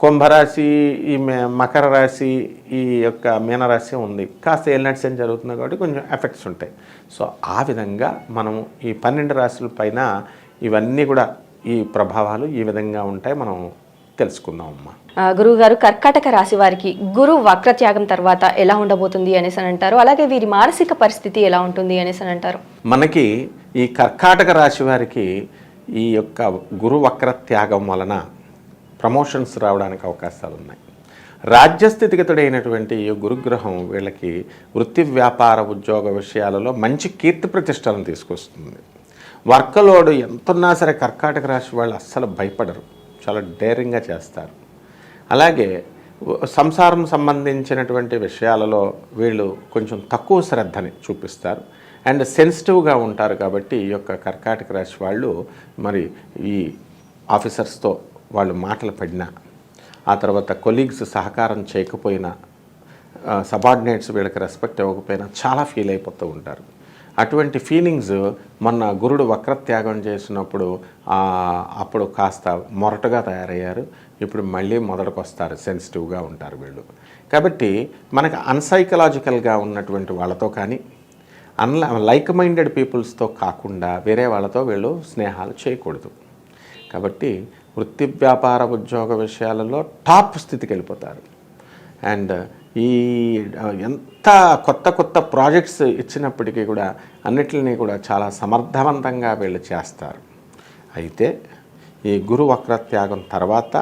కుంభరాశి ఈ మే- మకర రాశి ఈ యొక్క మీనరాశి ఉంది. కాస్త ఏలినట్స్ ఏం జరుగుతుంది కాబట్టి కొంచెం ఎఫెక్ట్స్ ఉంటాయి. సో ఆ విధంగా మనము ఈ పన్నెండు రాశుల పైన ఇవన్నీ కూడా ఈ ప్రభావాలు ఈ విధంగా ఉంటాయి. మనం తెలుసుకుందాం అమ్మా గురువు గారు కర్కాటక రాశి వారికి గురు వక్రత్యాగం తర్వాత ఎలా ఉండబోతుంది అనేసి అని అంటారు. అలాగే వీరి మానసిక పరిస్థితి ఎలా ఉంటుంది అనేసి అని అంటారు. మనకి ఈ కర్కాటక రాశి వారికి ఈ యొక్క గురు వక్ర త్యాగం వలన ప్రమోషన్స్ రావడానికి అవకాశాలు ఉన్నాయి రాజ్యస్థితిగతుడైనటువంటి ఈ గురుగ్రహం వీళ్ళకి వృత్తి వ్యాపార ఉద్యోగ విషయాలలో మంచి కీర్తి ప్రతిష్టలను తీసుకొస్తుంది. వర్కలోడు ఎంతున్నా సరే కర్కాటక రాశి వాళ్ళు అస్సలు భయపడరు. చాలా డేరింగ్గా చేస్తారు. అలాగే సంసారం సంబంధించినటువంటి విషయాలలో వీళ్ళు కొంచెం తక్కువ శ్రద్ధని చూపిస్తారు. అండ్ సెన్సిటివ్గా ఉంటారు కాబట్టి ఈ యొక్క కర్కాటక రాశి వాళ్ళు మరి ఈ ఆఫీసర్స్తో వాళ్ళు మాటలు పడినా ఆ తర్వాత కొలీగ్స్ సహకారం చేయకపోయినా సబార్డినేట్స్ వీళ్ళకి రెస్పెక్ట్ ఇవ్వకపోయినా చాలా ఫీల్ అయిపోతూ ఉంటారు. అటువంటి ఫీలింగ్స్ మొన్న గురుడు వక్రత్యాగం చేసినప్పుడు అప్పుడు కాస్త మొరటుగా తయారయ్యారు. ఇప్పుడు మళ్ళీ మొదటికి వస్తారు సెన్సిటివ్గా ఉంటారు వీళ్ళు. కాబట్టి మనకు అన్సైకలాజికల్గా ఉన్నటువంటి వాళ్ళతో కానీ అన్ల లైక్ మైండెడ్ పీపుల్స్తో కాకుండా వేరే వాళ్ళతో వీళ్ళు స్నేహాలు చేయకూడదు. కాబట్టి వృత్తి వ్యాపార ఉద్యోగ విషయాలలో టాప్ స్థితికి వెళ్ళిపోతారు. అండ్ ఈ ఎంత కొత్త కొత్త ప్రాజెక్ట్స్ ఇచ్చినప్పటికీ కూడా అన్నిటిని కూడా చాలా సమర్థవంతంగా వీళ్ళు చేస్తారు. అయితే ఈ గురు వక్రత్యాగం తర్వాత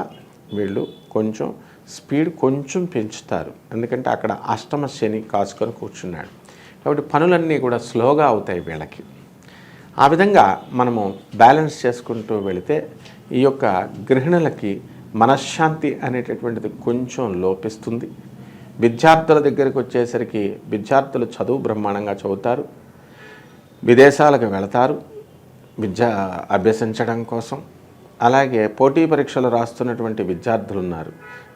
వీళ్ళు కొంచెం స్పీడ్ కొంచెం పెంచుతారు. ఎందుకంటే అక్కడ అష్టమ శని కాచుకొని కూర్చున్నాడు. కాబట్టి పనులన్నీ కూడా స్లోగా అవుతాయి వీళ్ళకి. ఆ విధంగా మనము బ్యాలెన్స్ చేసుకుంటూ వెళితే ఈ యొక్క గృహిణులకి మనశ్శాంతి అనేటటువంటిది కొంచెం లోపిస్తుంది. విద్యార్థుల దగ్గరికి వచ్చేసరికి విద్యార్థులు చదువు బ్రహ్మాండంగా చదువుతారు. విదేశాలకు వెళతారు. విద్య అభ్యసించడం కోసం. అలాగే పోటీ పరీక్షలు రాస్తున్నటువంటి విద్యార్థులు ఉన్నారు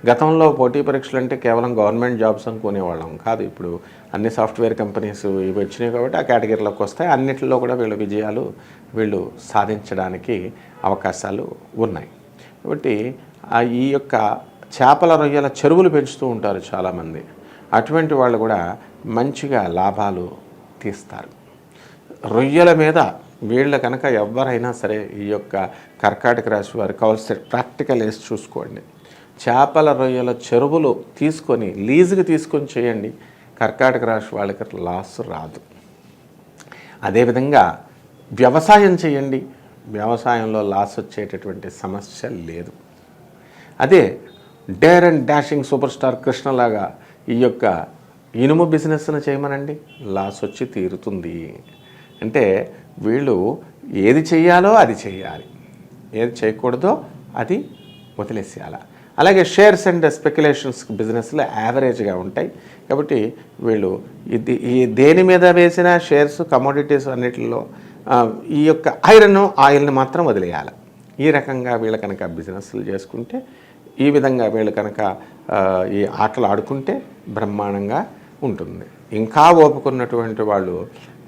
గతంలో పోటీ పరీక్షలు అంటే కేవలం గవర్నమెంట్ జాబ్స్ అనుకునేవాళ్ళం కాదు. ఇప్పుడు అన్ని సాఫ్ట్వేర్ కంపెనీస్ ఇవి వచ్చినాయి కాబట్టి ఆ కేటగిరీలోకి వస్తాయి. అన్నిటిలో కూడా వీళ్ళ విజయాలు వీళ్ళు సాధించడానికి అవకాశాలు ఉన్నాయి. కాబట్టి ఈ యొక్క చేపల రొయ్యల చెరువులు పెంచుతూ ఉంటారు చాలామంది. అటువంటి వాళ్ళు కూడా మంచిగా లాభాలు తీస్తారు. రొయ్యల మీద వీళ్ళ కనుక ఎవరైనా సరే ఈ యొక్క కర్కాటక రాశి వారు కావాల్సిన ప్రాక్టికల్ వేసి చూసుకోండి. చేపల రొయ్యల చెరువులు తీసుకొని లీజుకి తీసుకొని చేయండి. కర్కాటక రాశి వాళ్ళకి లాస్ రాదు. అదేవిధంగా వ్యవసాయం చేయండి. వ్యవసాయంలో లాస్ వచ్చేటటువంటి సమస్య లేదు. అదే dare and dashing super star కృష్ణలాగా ఈ యొక్క ఇనుము బిజినెస్ను చేయమనండి. లాస్ వచ్చి తీరుతుంది. అంటే వీళ్ళు ఏది చేయాలో అది చేయాలి ఏది చేయకూడదో అది వదిలేసేయాల. అలాగే షేర్స్ అండ్ స్పెక్యులేషన్స్ బిజినెస్లో యావరేజ్గా ఉంటాయి. కాబట్టి వీళ్ళు ఇది ఈ దేని మీద వేసిన షేర్స్ కమోడిటీస్ అన్నిటిలో ఈ యొక్క ఐరన్ ఆయిల్ని మాత్రం వదిలేయాలి. ఈ రకంగా వీళ్ళు కనుక బిజినెస్లు చేసుకుంటే ఈ విధంగా వీళ్ళు కనుక ఈ ఆటలు ఆడుకుంటే బ్రహ్మాండంగా ఉంటుంది. ఇంకా ఓపుకున్నటువంటి వాళ్ళు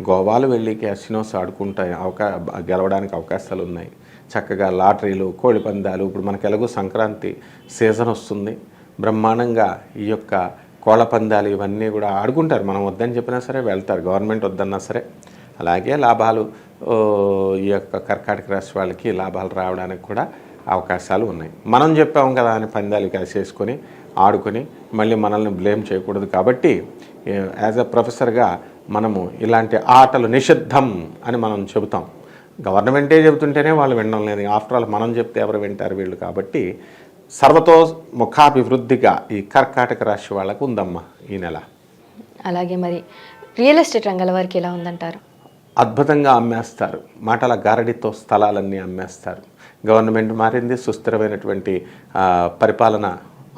గోవాలు వెళ్ళి క్యాసినోస్ ఆడుకుంటే అవకా గెలవడానికి అవకాశాలు ఉన్నాయి. చక్కగా లాటరీలు కోడి పందాలు ఇప్పుడు మనకు ఎలాగో సంక్రాంతి సీజన్ వస్తుంది. బ్రహ్మాండంగా ఈ యొక్క కోళ్ళ పందాలు ఇవన్నీ కూడా ఆడుకుంటారు. మనం వద్దని చెప్పినా సరే వెళ్తారు. గవర్నమెంట్ వద్దన్నా సరే. అలాగే లాభాలు ఈ యొక్క కర్కాటక రాశి వాళ్ళకి లాభాలు రావడానికి కూడా అవకాశాలు ఉన్నాయి. మనం చెప్పాం కదా అని పందాలు కాసేసుకొని ఆడుకొని మళ్ళీ మనల్ని బ్లేమ్ చేయకూడదు కాబట్టి యాజ్ అ ప్రొఫెసర్గా మనము ఇలాంటి ఆటలు నిషిద్ధం అని మనం చెబుతాం. గవర్నమెంటే చెబుతుంటేనే వాళ్ళు వినడం లేదు. ఆఫ్టర్ ఆల్ మనం చెప్తే ఎవరు వింటారు వీళ్ళు కాబట్టి సర్వతో ముఖాభివృద్ధిగా ఈ కర్కాటక రాశి వాళ్ళకు ఉందమ్మా ఈ నెల. అలాగే మరి రియల్ ఎస్టేట్ రంగాల వారికి ఎలా ఉందంటారు? అద్భుతంగా అమ్మేస్తారు. మాటల గారడితో స్థలాలన్నీ అమ్మేస్తారు. గవర్నమెంట్ మారింది సుస్థిరమైనటువంటి పరిపాలన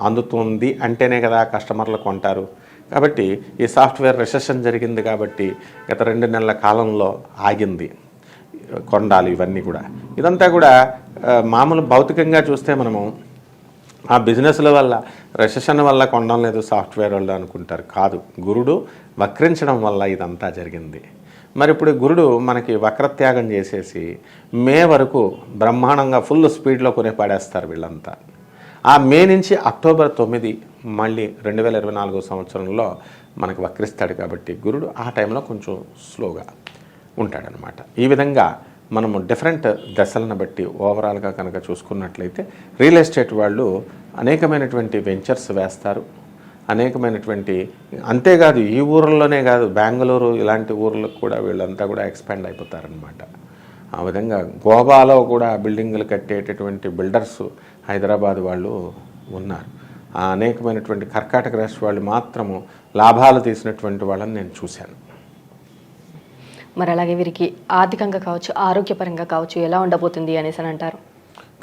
అందుతుంది అంటేనే కదా కస్టమర్లు కొంటారు. కాబట్టి ఈ సాఫ్ట్వేర్ రిసెషన్ జరిగింది కాబట్టి గత రెండు నెలల కాలంలో ఆగింది. కొండాలు ఇవన్నీ కూడా. ఇదంతా కూడా మామూలు భౌతికంగా చూస్తే మనము ఆ బిజినెస్ల వల్ల రెసెషన్ వల్ల కొనడం లేదు సాఫ్ట్వేర్ వాళ్ళు అనుకుంటారు. కాదు గురుడు వక్రించడం వల్ల ఇదంతా జరిగింది. మరి ఇప్పుడు గురుడు మనకి వక్రత్యాగం చేసేసి మే వరకు బ్రహ్మాండంగా ఫుల్ స్పీడ్లో కొనే పాడేస్తారు వీళ్ళంతా. ఆ మే నుంచి అక్టోబర్ తొమ్మిది మళ్ళీ రెండు వేల ఇరవై నాలుగో సంవత్సరంలో మనకు వక్రిస్తాడు కాబట్టి గురుడు ఆ టైంలో కొంచెం స్లోగా ఉంటాడనమాట. ఈ విధంగా మనము డిఫరెంట్ దశలను బట్టి ఓవరాల్గా కనుక చూసుకున్నట్లయితే రియల్ ఎస్టేట్ వాళ్ళు అనేకమైనటువంటి వెంచర్స్ వేస్తారు. అనేకమైనటువంటి అంతేకాదు ఈ ఊర్లలోనే కాదు బెంగళూరు ఇలాంటి ఊర్లకు కూడా వీళ్ళంతా కూడా ఎక్స్పాండ్ అయిపోతారనమాట ఆ విధంగా గోవాలో కూడా బిల్డింగులు కట్టేటటువంటి బిల్డర్స్ హైదరాబాద్ వాళ్ళు ఉన్నారు. ఆ అనేకమైనటువంటి కర్కాటక రాశి వాళ్ళు మాత్రము లాభాలు తీసినటువంటి వాళ్ళని నేను చూశాను. మరి అలాగే వీరికి ఆర్థికంగా కావచ్చు ఆరోగ్యపరంగా కావచ్చు ఎలా ఉండబోతుంది అనేసి అని అంటారు?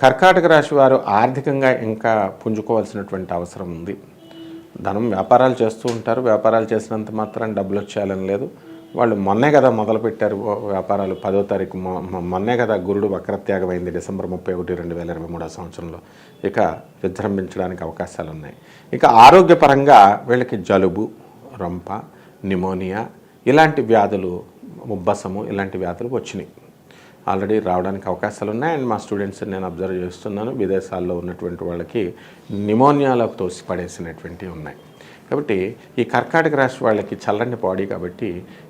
కర్కాటక రాశి వారు ఆర్థికంగా ఇంకా పుంజుకోవాల్సినటువంటి అవసరం ఉంది. ధనం వ్యాపారాలు చేస్తూ ఉంటారు. వ్యాపారాలు చేసినంత మాత్రం డబ్బులు వచ్చేయాలని లేదు. వాళ్ళు మొన్నే కదా మొదలుపెట్టారు వ్యాపారాలు. పదో తారీఖు మొ- మొన్నే కదా గురుడు వక్రత్యాగం అయింది డిసెంబర్ ముప్పై ఒకటి రెండు వేల ఇరవై మూడో సంవత్సరంలో. ఇక విజృంభించడానికి అవకాశాలు ఉన్నాయి. ఇక ఆరోగ్యపరంగా వీళ్ళకి జలుబు రొంప నిమోనియా ఇలాంటి వ్యాధులు ఉబ్బసము ఇలాంటి వ్యాధులు వచ్చినాయి. ఆల్రెడీ రావడానికి అవకాశాలు ఉన్నాయి అండ్ మా స్టూడెంట్స్ నేను అబ్జర్వ్ చేస్తున్నాను. విదేశాల్లో ఉన్నటువంటి వాళ్ళకి నిమోనియాలోకి తోసి పడేసినటువంటివి ఉన్నాయి. కాబట్టి ఈ కర్కాటక రాశి వాళ్ళకి చల్లని బాడీ కాబట్టి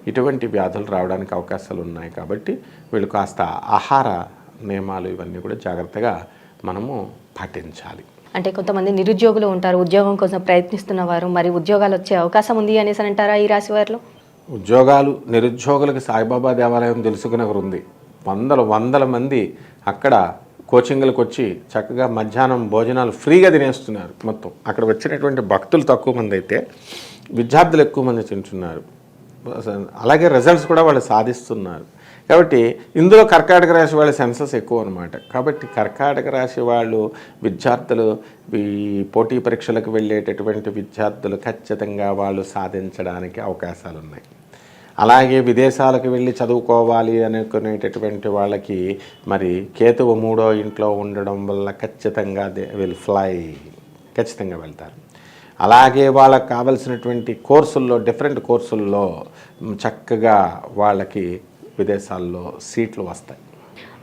ఇటువంటి వ్యాధులు రావడానికి అవకాశాలు ఉన్నాయి కాబట్టి వీళ్ళు కాస్త ఆహార నియమాలు ఇవన్నీ కూడా జాగ్రత్తగా మనము పాటించాలి. అంటే కొంతమంది నిరుద్యోగులు ఉంటారు. ఉద్యోగం కోసం ప్రయత్నిస్తున్న వారు మరి ఉద్యోగాలు వచ్చే అవకాశం ఉంది అనేసి అని అంటారా ఈ రాశి వారిలో? ఉద్యోగాలు నిరుద్యోగులకు సాయిబాబా దేవాలయం తెలుసుకునే ఒకరు ఉంది. వందల వందల మంది అక్కడ కోచింగ్లకు వచ్చి చక్కగా మధ్యాహ్నం భోజనాలు ఫ్రీగా తినేస్తున్నారు మొత్తం. అక్కడ వచ్చినటువంటి భక్తులు తక్కువ మంది అయితే విద్యార్థులు ఎక్కువ మంది తింటున్నారు. అలాగే రిజల్ట్స్ కూడా వాళ్ళు సాధిస్తున్నారు. కాబట్టి ఇందులో కర్కాటక రాశి వాళ్ళ సెన్సస్ ఎక్కువ అనమాట కాబట్టి కర్కాటక రాశి వాళ్ళు విద్యార్థులు ఈ పోటీ పరీక్షలకు వెళ్ళేటటువంటి విద్యార్థులు ఖచ్చితంగా వాళ్ళు సాధించడానికి అవకాశాలు ఉన్నాయి అలాగే విదేశాలకు వెళ్ళి చదువుకోవాలి అనుకునేటటువంటి వాళ్ళకి మరి కేతువు మూడో ఇంట్లో ఉండడం వల్ల ఖచ్చితంగా దే విల్ ఫ్లై. ఖచ్చితంగా వెళ్తారు. అలాగే వాళ్ళకి కావలసినటువంటి కోర్సుల్లో డిఫరెంట్ కోర్సుల్లో చక్కగా వాళ్ళకి విదేశాల్లో సీట్లు వస్తాయి.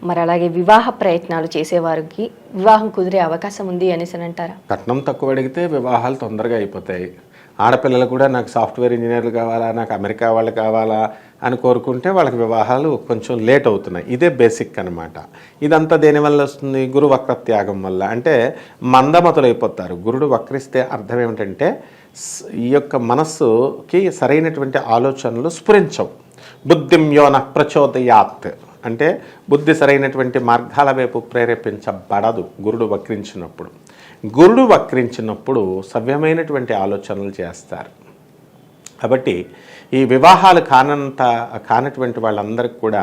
మరి అలాగే వివాహ ప్రయత్నాలు చేసేవారికి వివాహం కుదిరే అవకాశం ఉంది అనేసి అని అంటారా? కట్నం తక్కువ అడిగితే వివాహాలు తొందరగా అయిపోతాయి. ఆడపిల్లలు కూడా నాకు సాఫ్ట్వేర్ ఇంజనీర్లు కావాలా నాకు అమెరికా వాళ్ళు కావాలా అని కోరుకుంటే వాళ్ళకి వివాహాలు కొంచెం లేట్ అవుతున్నాయి. ఇదే బేసిక్ అనమాట ఇదంతా దేనివల్ల వస్తుంది? గురు వక్ర త్యాగం వల్ల. అంటే మందమతులైపోతారు గురుడు వక్రిస్తే అర్థం ఏమిటంటే ఈ యొక్క మనస్సుకి సరైనటువంటి ఆలోచనలు స్ఫురించవు. బుద్ధిం యోన ప్రచోదయాత్. అంటే బుద్ధి సరైనటువంటి మార్గాల వైపు ప్రేరేపించబడదు గురుడు వక్రించినప్పుడు. గురుడు వక్రించినప్పుడు సవ్యమైనటువంటి ఆలోచనలు చేస్తారు. కాబట్టి ఈ వివాహాలు కానంత కానటువంటి వాళ్ళందరికీ కూడా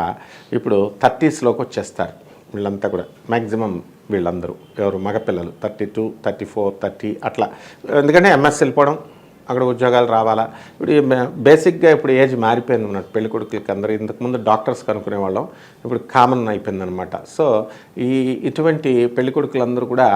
ఇప్పుడు థర్టీస్లోకి వచ్చేస్తారు. వీళ్ళంతా కూడా మ్యాక్సిమం వీళ్ళందరూ ఎవరు మగపిల్లలు thirty two thirty four thirty అట్లా. ఎందుకంటే ఎంఎస్ వెళ్ళిపోవడం అక్కడ ఉద్యోగాలు రావాలా? ఇప్పుడు బేసిక్గా ఇప్పుడు ఏజ్ మారిపోయింది అన్నమాట పెళ్ళి కొడుకులకి అందరూ. ఇంతకుముందు డాక్టర్స్ కనుక్కునే వాళ్ళం. ఇప్పుడు కామన్ అయిపోయిందనమాట సో ఈ ఇటువంటి పెళ్ళి కొడుకులందరూ కూడా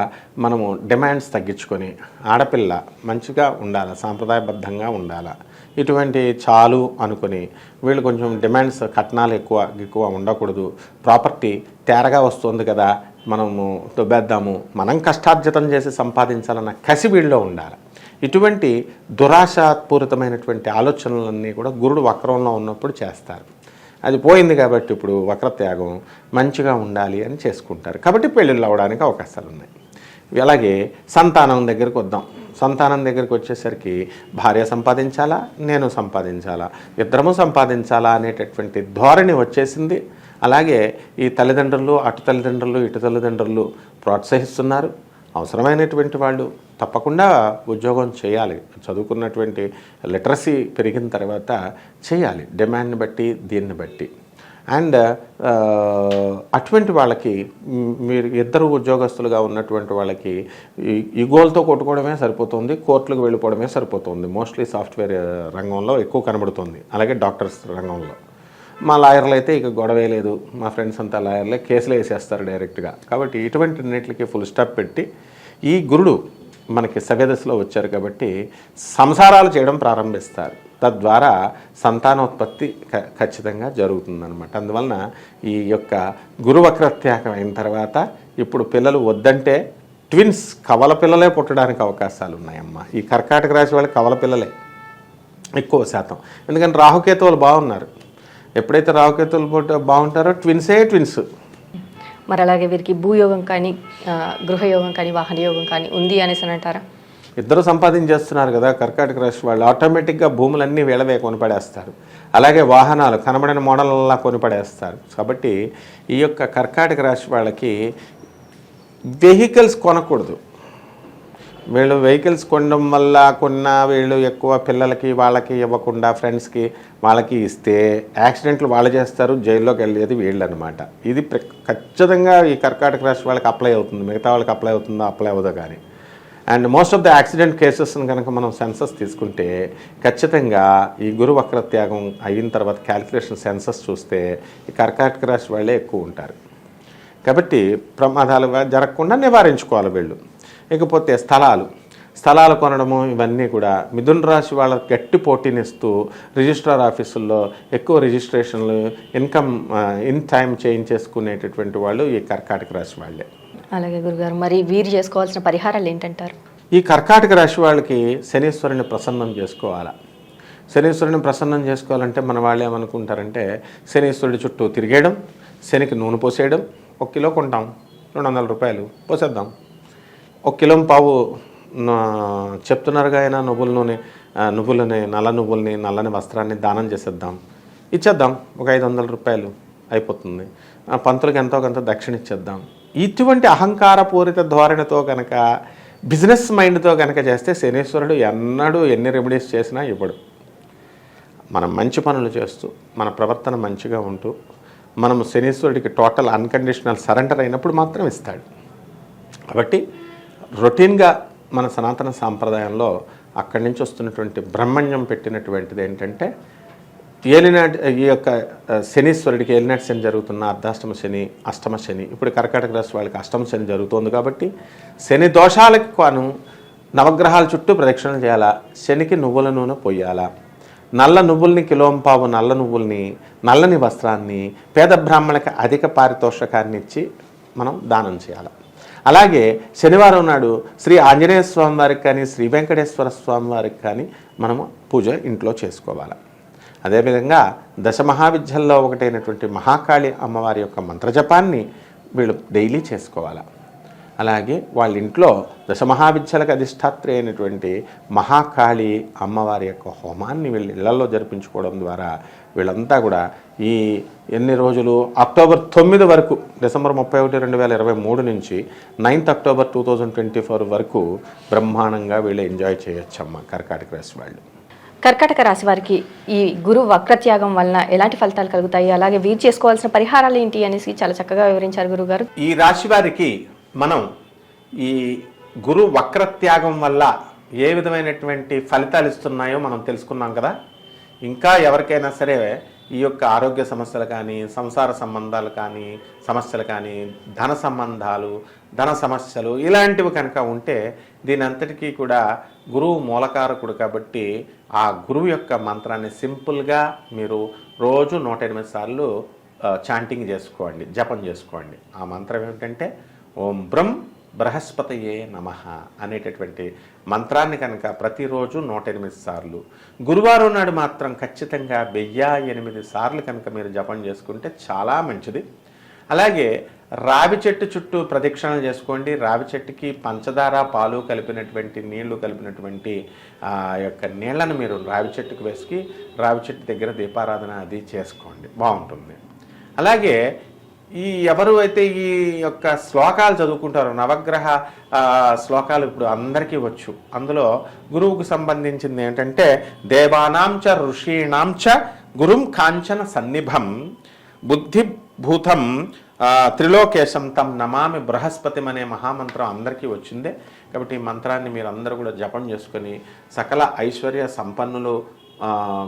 మనము డిమాండ్స్ తగ్గించుకొని ఆడపిల్ల మంచిగా ఉండాలి సాంప్రదాయబద్ధంగా ఉండాలి? ఇటువంటి చాలు అనుకుని వీళ్ళు కొంచెం డిమాండ్స్ కట్నాలు ఎక్కువ ఎక్కువ ఉండకూడదు. ప్రాపర్టీ తేరగా వస్తుంది కదా మనము దొబ్బేద్దాము మనం కష్టార్జితం చేసి సంపాదించాలన్న కసి వీళ్ళలో ఉండాలి? ఇటువంటి దురాశాపూరితమైనటువంటి ఆలోచనలన్నీ కూడా గురుడు వక్రంలో ఉన్నప్పుడు చేస్తారు. అది పోయింది కాబట్టి ఇప్పుడు వక్రత్యాగం మంచిగా ఉండాలి అని చేసుకుంటారు. కాబట్టి పెళ్ళిళ్ళు అవడానికి అవకాశాలు ఉన్నాయి అలాగే సంతానం దగ్గరికి వద్దాం. సంతానం దగ్గరికి వచ్చేసరికి భార్య సంపాదించాలా? నేను సంపాదించాలా? ఇద్దరము సంపాదించాలా అనేటటువంటి ధోరణి వచ్చేసింది. అలాగే ఈ తల్లిదండ్రులు అటు తల్లిదండ్రులు ఇటు తల్లిదండ్రులు ప్రోత్సహిస్తున్నారు. అవసరమైనటువంటి వాళ్ళు తప్పకుండా ఉద్యోగం చేయాలి. చదువుకున్నటువంటి లిటరసీ పెరిగిన తర్వాత చేయాలి డిమాండ్ని బట్టి దీన్ని బట్టి. అండ్ అటువంటి వాళ్ళకి మీరు ఇద్దరు ఉద్యోగస్తులుగా ఉన్నటువంటి వాళ్ళకి ఈ- ఈ గోల్తో కొట్టుకోవడమే సరిపోతుంది కోర్టులకు వెళ్ళిపోవడమే సరిపోతుంది. మోస్ట్లీ సాఫ్ట్వేర్ రంగంలో ఎక్కువ కనబడుతుంది. అలాగే డాక్టర్స్ రంగంలో. మా లాయర్లు అయితే ఇక గొడవే లేదు. మా ఫ్రెండ్స్ అంతా లాయర్లే. కేసులు వేసేస్తారు డైరెక్ట్గా. కాబట్టి ఇటువంటి అన్నిటికీ ఫుల్ స్టాప్ పెట్టి ఈ గురుడు మనకి సవ్యదశలో వచ్చారు కాబట్టి సంసారాలు చేయడం ప్రారంభిస్తారు. తద్వారా సంతానోత్పత్తి ఖచ్చితంగా జరుగుతుందన్నమాట. అందువలన ఈ యొక్క గురువక్రత్యాగం అయిన తర్వాత ఇప్పుడు పిల్లలు వద్దంటే ట్విన్స్ కవల పిల్లలే పుట్టడానికి అవకాశాలు ఉన్నాయమ్మా. ఈ కర్కాటక రాశి వాళ్ళు కవల పిల్లలే. ఎక్కువ శాతం. ఎందుకంటే రాహుకేతువులు బాగున్నారు. ఎప్పుడైతే రాహుకేతువులు పుట్ట- బాగుంటారో ట్విన్సే ట్విన్స్. మరి అలాగే వీరికి భూయోగం కానీ గృహయోగం కానీ వాహన యోగం కానీ ఉంది అనేసి అని అంటారా? ఇద్దరు సంపాదించేస్తున్నారు కదా కర్కాటక రాశి వాళ్ళు. ఆటోమేటిక్గా భూములన్నీ వీళ్ళవే కొనిపడేస్తారు. అలాగే వాహనాలు కనబడిన మోడల్లా కొనిపడేస్తారు. కాబట్టి ఈ యొక్క కర్కాటక రాశి వాళ్ళకి వెహికల్స్ కొనకూడదు. వీళ్ళు వెహికల్స్ కొనడం వల్ల కొన్న వీళ్ళు ఎక్కువ పిల్లలకి వాళ్ళకి ఇవ్వకుండా ఫ్రెండ్స్కి వాళ్ళకి ఇస్తే యాక్సిడెంట్లు వాళ్ళు చేస్తారు జైల్లోకి వెళ్ళేది వీళ్ళు అనమాట ఇది ప్ర- ఖచ్చితంగా ఈ కర్కాటక రాష్ట్ర వాళ్ళకి అప్లై అవుతుంది. మిగతా వాళ్ళకి అప్లై అవుతుందో? అప్లై అవ్వదో కానీ. And most of the accident కేసెస్ని కనుక మనం సెన్సస్ తీసుకుంటే ఖచ్చితంగా ఈ గురు వక్రత్యాగం అయిన తర్వాత క్యాలిక్యులేషన్ సెన్సస్ చూస్తే ఈ కర్కాటక రాశి వాళ్ళే ఎక్కువ ఉంటారు. కాబట్టి ప్రమాదాలు జరగకుండా నివారించుకోవాలి వీళ్ళు. ఇకపోతే స్థలాలు. స్థలాలు కొనడము ఇవన్నీ కూడా మిథున రాశి వాళ్ళకి గట్టి పోటీనిస్తూ రిజిస్ట్రార్ ఆఫీసుల్లో ఎక్కువ రిజిస్ట్రేషన్లు ఇన్కమ్ ఇన్ టైం చేయించేసుకునేటటువంటి వాళ్ళు ఈ కర్కాటక రాశి వాళ్ళే. అలాగే గురుగారు మరి వీరు చేసుకోవాల్సిన పరిహారాలు ఏంటంటారు? ఈ కర్కాటక రాశి వాళ్ళకి శనీశ్వరుని ప్రసన్నం చేసుకోవాలా? శనీశ్వరుని ప్రసన్నం చేసుకోవాలంటే మన వాళ్ళు ఏమనుకుంటారంటే శనీశ్వరుడి చుట్టూ తిరిగేయడం శనికి నూనె పోసేయడం ఒక కిలో కొంటాం రెండు వందల రూపాయలు పోసేద్దాం ఒక కిలో పావు చెప్తున్నారుగా ఆయన నువ్వుల నూనె నువ్వులని నల్ల నువ్వుల్ని నల్లని వస్త్రాన్ని దానం చేసేద్దాం. ఇచ్చేద్దాం. ఒక ఐదు వందల రూపాయలు అయిపోతుంది. పంతులకు ఎంతో కొంత దక్షిణ ఇచ్చేద్దాం. ఇటువంటి అహంకారపూరిత ధోరణితో కనుక బిజినెస్ మైండ్తో కనుక చేస్తే శనీశ్వరుడు ఎన్నడూ ఎన్ని రెమెడీస్ చేసినా ఇవ్వడు. మనం మంచి పనులు చేస్తూ మన ప్రవర్తన మంచిగా ఉంటూ మనం శనీశ్వరుడికి టోటల్ అన్కండిషనల్ సరెండర్ అయినప్పుడు మాత్రం ఇస్తాడు. కాబట్టి రొటీన్గా మన సనాతన సాంప్రదాయంలో అక్కడి నుంచి వస్తున్నటువంటి బ్రహ్మణ్యం పెట్టినటువంటిది ఏంటంటే ఏలినాటి ఈ యొక్క శనీశ్వరుడికి ఏలినాటి శని జరుగుతున్న అర్ధాష్టమ శని అష్టమ శని ఇప్పుడు కర్కాటక రాశి వాళ్ళకి అష్టమ శని జరుగుతోంది కాబట్టి శని దోషాలకు కాను నవగ్రహాల చుట్టూ ప్రదక్షిణలు చేయాలా? శనికి నువ్వుల నూనె పోయాలా? నల్ల నువ్వుల్ని కిలోంపావు నల్ల నువ్వుల్ని నల్లని వస్త్రాన్ని పేద బ్రాహ్మణకి అధిక పారితోషకాన్ని ఇచ్చి మనం దానం చేయాలి? అలాగే శనివారం నాడు శ్రీ ఆంజనేయ స్వామి వారికి కానీ శ్రీ వెంకటేశ్వర స్వామి వారికి కానీ మనము పూజ ఇంట్లో చేసుకోవాలి. అదేవిధంగా దశ మహావిద్యల్లో ఒకటైనటువంటి మహాకాళి అమ్మవారి యొక్క మంత్రజపాన్ని వీళ్ళు డైలీ చేసుకోవాలి. అలాగే వాళ్ళ ఇంట్లో దశ మహావిద్యలకు అధిష్టాత్రి అయినటువంటి మహాకాళి అమ్మవారి యొక్క హోమాన్ని వీళ్ళు ఇళ్ళలో జరిపించుకోవడం ద్వారా వీళ్ళంతా కూడా ఈ ఎన్ని రోజులు అక్టోబర్ తొమ్మిది వరకు డిసెంబర్ ముప్పై ఒకటి రెండు వేల ఇరవై మూడు నుంచి ninth October two thousand twenty four వరకు బ్రహ్మాండంగా వీళ్ళు ఎంజాయ్ చేయొచ్చమ్మ కర్కాటక రాశి వాళ్ళు. కర్కాటక రాశి వారికి ఈ గురు వక్రత్యాగం వలన ఎలాంటి ఫలితాలు కలుగుతాయి? అలాగే వీరు చేసుకోవాల్సిన పరిహారాలు ఏంటి అనేసి చాలా చక్కగా వివరించారు గురువు గారు ఈ రాశి వారికి మనం ఈ గురు వక్రత్యాగం వల్ల ఏ విధమైనటువంటి ఫలితాలు ఇస్తున్నాయో మనం తెలుసుకున్నాం కదా. ఇంకా ఎవరికైనా సరే ఈ యొక్క ఆరోగ్య సమస్యలు కానీ సంసార సంబంధాలు కానీ సమస్యలు కానీ ధన సంబంధాలు ధన సమస్యలు ఇలాంటివి కనుక ఉంటే దీని అంతటికీ కూడా గురువు మూలకారకుడు కాబట్టి ఆ గురువు యొక్క మంత్రాన్ని సింపుల్గా మీరు రోజు నూట ఎనిమిది సార్లు చాంటింగ్ చేసుకోండి జపం చేసుకోండి. ఆ మంత్రం ఏమిటంటే ఓం బ్రం బృహస్పతయే నమ అనేటటువంటి మంత్రాన్ని కనుక ప్రతిరోజు నూట ఎనిమిది సార్లు. గురువారం నాడు మాత్రం ఖచ్చితంగా వెయ్యి ఎనిమిది సార్లు కనుక మీరు జపం చేసుకుంటే చాలా మంచిది. అలాగే రావి చెట్టు చుట్టూ ప్రదక్షిణలు చేసుకోండి. రావి చెట్టుకి పంచదార పాలు కలిపినటువంటి నీళ్ళు కలిపినటువంటి ఆ యొక్క నీళ్ళను మీరు రావి చెట్టుకు వేసుకి రావి చెట్టు దగ్గర దీపారాధన అది చేసుకోండి. బాగుంటుంది. అలాగే ఈ ఎవరు అయితే ఈ యొక్క శ్లోకాలు చదువుకుంటారో నవగ్రహ శ్లోకాలు ఇప్పుడు అందరికీ వచ్చు. అందులో గురువుకు సంబంధించింది ఏంటంటే దేవానాం చ ఋషీణాం చ గురుం కాంచన సన్నిభం బుద్ధిభూతం త్రిలోకేశం తం నమామి బృహస్పతి అనే మహామంత్రం అందరికీ వచ్చిందే. కాబట్టి ఈ మంత్రాన్ని మీరు అందరూ కూడా జపం చేసుకొని సకల ఐశ్వర్య సంపన్నులు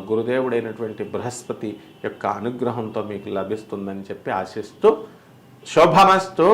గురుదేవుడైనటువంటి బృహస్పతి యొక్క అనుగ్రహంతో మీకు లభిస్తుందని చెప్పి ఆశిస్తూ శుభమస్తు.